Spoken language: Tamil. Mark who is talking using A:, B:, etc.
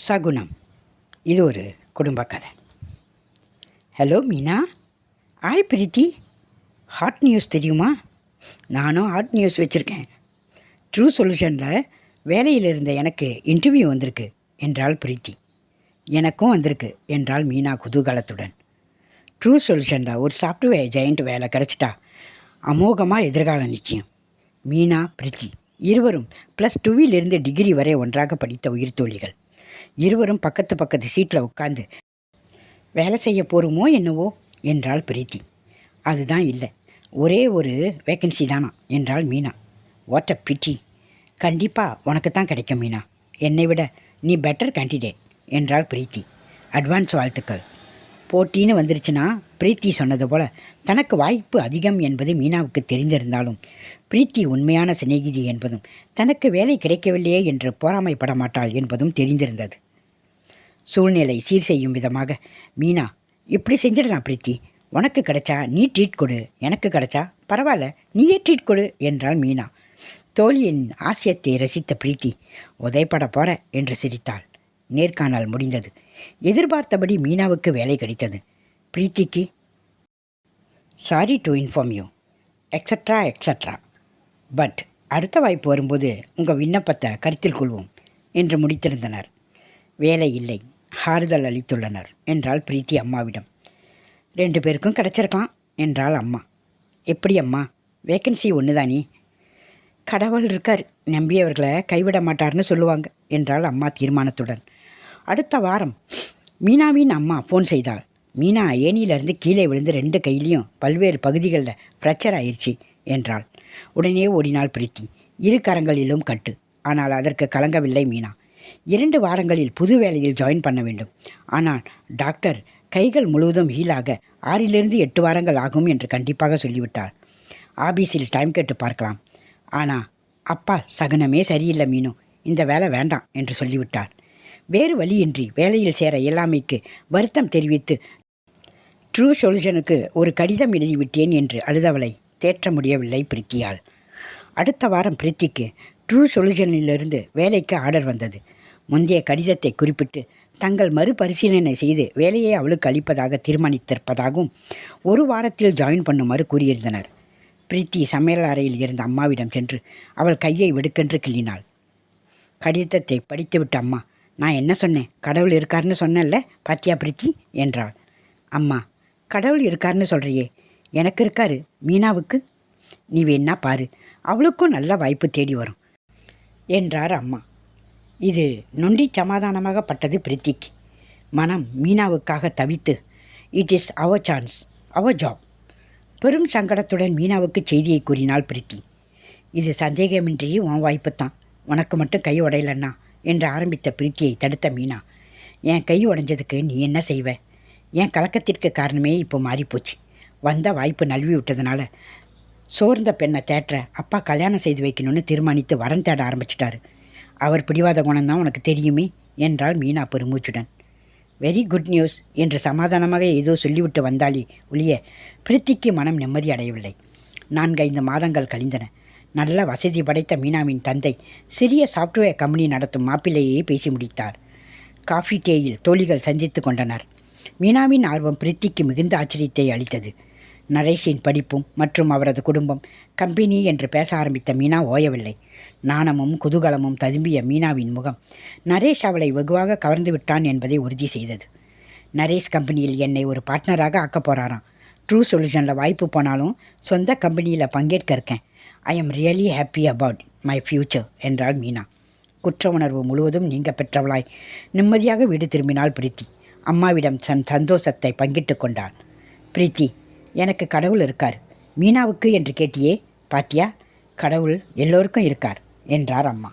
A: சகுனம். இது ஒரு குடும்ப கதை. Hello Meena. Hi Preethi. Hot news தெரியுமா? நானும் ஹாட் நியூஸ் வச்சுருக்கேன். ட்ரூ சொல்யூஷனில் வேலையில் இருந்த எனக்கு இன்டர்வியூ வந்திருக்கு என்றாள் பிரீத்தி. எனக்கும் வந்திருக்கு என்றாள் மீனா குதூகலத்துடன். ட்ரூ சொல்யூஷனில் ஒரு சாஃப்ட்வேர் ஜெயண்ட் வேலை கிடச்சிட்டா. அமோகமாக எதிர்காலம் நிச்சயம். மீனா பிரீத்தி இருவரும் ப்ளஸ் டூவிலிருந்து டிகிரி வரை ஒன்றாக படித்த உயிர்த்தோழிகள். இருவரும் பக்கத்து பக்கத்து சீட்டில் உட்காந்து வேலை செய்ய போகிறோமோ என்னவோ? என்றாள் பிரீத்தி. அதுதான் இல்லை. ஒரே ஒரு வேக்கன்சி தானா? என்றாள் மீனா. வாட் அ பிட்டி. கண்டிப்பாக உனக்கு தான் கிடைக்கும் மீனா. என்னை விட நீ பெட்டர் கேண்டிடேட் என்றாள் பிரீத்தி. அட்வான்ஸ் வாழ்த்துக்கள். போட்டின்னு வந்துருச்சுன்னா பிரீத்தி சொன்னது போல் தனக்கு வாய்ப்பு அதிகம் என்பது மீனாவுக்கு தெரிந்திருந்தாலும் பிரீத்தி உண்மையான சிநேகிதி என்பதும் தனக்கு வேலை கிடைக்கவில்லையே என்று போராமைப்பட மாட்டாள் என்பதும் தெரிந்திருந்தது. சூழ்நிலை சீர் செய்யும் விதமாக. மீனா இப்படி செஞ்சிடலாம் பிரீத்தி. உனக்கு கிடைச்சா நீ ட்ரீட் கொடு. எனக்கு கிடைச்சா பரவாயில்ல நீயே ட்ரீட் கொடு என்றாள் மீனா. தோழியின் ஆசியத்தை ரசித்த பிரீத்தி உதைப்பட போற என்று சிரித்தாள். நேர்காணல் முடிந்தது. எதிர்பார்த்தபடி மீனாவுக்கு வேலை கிடைத்தது. பிரீத்திக்கு sorry to inform you extra extra but அடுத்த வாய்ப்பு வரும்போது உங்கள் விண்ணப்பத்தை கருத்தில் கொள்வோம் என்று முடித்திருந்தனர். வேலை இல்லை. ஆறுதல் அளித்துள்ளனர் என்றாள் பிரீத்தி அம்மாவிடம். ரெண்டு பேருக்கும் கிடச்சிருக்கலாம் என்றாள் அம்மா. எப்படி அம்மா? வேக்கன்சி ஒன்று தானே கடவுள் இருக்கார் நம்பியவர்களை கைவிட மாட்டார்னு சொல்லுவாங்க என்றாள் அம்மா தீர்மானத்துடன். அடுத்த வாரம் மீனாவின் அம்மா ஃபோன் செய்தாள். மீனா ஏனியிலிருந்து கீழே விழுந்து ரெண்டு கையிலையும் பல்வேறு பகுதிகளில் ஃப்ராக்சர் ஆயிடுச்சு என்றாள். உடனே ஓடினாள் பிரீத்தி. இரு கரங்களிலும் கட்டு. ஆனால் அதற்கு கலங்கவில்லை மீனா. இரண்டு வாரங்களில் புது வேலையில் ஜாயின் பண்ண வேண்டும். ஆனால் டாக்டர் கைகள் முழுவதும் ஹீலாக ஆறிலிருந்து எட்டு வாரங்கள் ஆகும் என்று கண்டிப்பாக சொல்லிவிட்டார். ஆபீஸில் டைம் கேட்டு பார்க்கலாம். ஆனால் அப்பா சகுனமே சரியில்லை மீனு. இந்த வேலை வேண்டாம் என்று சொல்லிவிட்டார். வேறு வழியின்றி வேலையில் சேர இயலாமைக்கு வருத்தம் தெரிவித்து ட்ரூ சொல்யூஷனுக்கு ஒரு கடிதம் எழுதிவிட்டேன் என்று அழுதவளை தேற்ற முடியவில்லை பிரித்தியால் அடுத்த வாரம் பிரித்திக்கு ட்ரூ சொல்யூஷனிலிருந்து வேலைக்கு ஆர்டர் வந்தது. முந்தைய கடிதத்தை குறிப்பிட்டு தங்கள் மறுபரிசீலனை செய்து வேலையை அவளுக்கு அளிப்பதாக தீர்மானித்திருப்பதாகவும் ஒரு வாரத்தில் ஜாயின் பண்ணுமாறு கூறியிருந்தனர். பிரீத்தி சமையல் அறையில் இருந்த அம்மாவிடம் சென்று அவள் கையை வெடுக்கென்று கிள்ளினாள். கடிதத்தை படித்துவிட்ட அம்மா நான் என்ன சொன்னேன்? கடவுள் இருக்காருன்னு சொன்னேன்ல பாத்தியா பிரீத்தி? என்றாள். அம்மா கடவுள் இருக்காருன்னு சொல்கிறியே எனக்கு இருக்காரு மீனாவுக்கு? நீ வேணா பாரு அவளுக்கும் நல்ல வாய்ப்பு தேடி வரும் என்றார் அம்மா. இது நொண்டி சமாதானமாகப்பட்டது பிரித்திக். மனம் மீனாவுக்காக தவித்து it is our chance our job பெரும் சங்கடத்துடன் மீனாவுக்கு செய்தியை கூறினாள் பிரித்தி. இது சந்தேகமின்றி உன் வாய்ப்பு தான் உனக்கு மட்டும் கை உடையலன்னா என்று ஆரம்பித்த பிரீத்தியை தடுத்த மீனா. என் கை உடைஞ்சதுக்கு நீ என்ன செய்வ? என் கலக்கத்திற்கு காரணமே இப்போ மாறிப்போச்சு. வந்த வாய்ப்பு நழுவி விட்டதுனால சோர்ந்த பெண்ணை தேற்ற அப்பா கல்யாணம் செய்து வைக்கணும்னு தீர்மானித்து வரன் தேட ஆரம்பிச்சிட்டாரு. அவர் பிடிவாத குணம்தான் உனக்கு தெரியுமே என்றாள் மீனா பெருமூச்சுடன். வெரி குட் நியூஸ் என்று சமாதானமாக ஏதோ சொல்லிவிட்டு வந்தாலே ஒழிய பிரித்திக்கு மனம் நிம்மதி அடையவில்லை. நான்கைந்து மாதங்கள் கழிந்தன. நல்ல வசதி படைத்த மீனாவின் தந்தை சிறிய சாஃப்ட்வேர் கம்பெனி நடத்தும் மாப்பிள்ளையே பேசி முடித்தார். காஃபி டேயில் தோழிகள் சந்தித்து கொண்டனர். மீனாவின் ஆர்வம் பிரித்திக்கு மிகுந்த ஆச்சரியத்தை அளித்தது. நரேஷின் படிப்பும் மற்றும் அவரது குடும்பம் கம்பெனி என்று பேச ஆரம்பித்த மீனா ஓயவில்லை. நாணமும் குதூகலமும் ததும்பிய மீனாவின் முகம் நரேஷ் அவளை வெகுவாக கவர்ந்து விட்டான் என்பதை உறுதி செய்தது. நரேஷ் கம்பெனியில் என்னை ஒரு பார்ட்னராக ஆக்க போகிறாராம் ட்ரூ சொல்யூஷனில் வாய்ப்பு போனாலும் சொந்த கம்பெனியில் பங்கேற்க இருக்கேன். I am really happy about my future என்றாள் மீனா. குற்ற உணர்வு முழுவதும் நீங்க பெற்றவளாய் நிம்மதியாக வீடு திரும்பினாள் பிரீத்தி. அம்மாவிடம் தன் சந்தோஷத்தை பங்கிட்டு கொண்டாள். பிரீத்தி எனக்கு கடவுள் இருக்கார். மீனாவுக்கு என்று கேட்டியே பாத்தியா கடவுள் எல்லோருக்கும் இருக்கார் என்றார் அம்மா.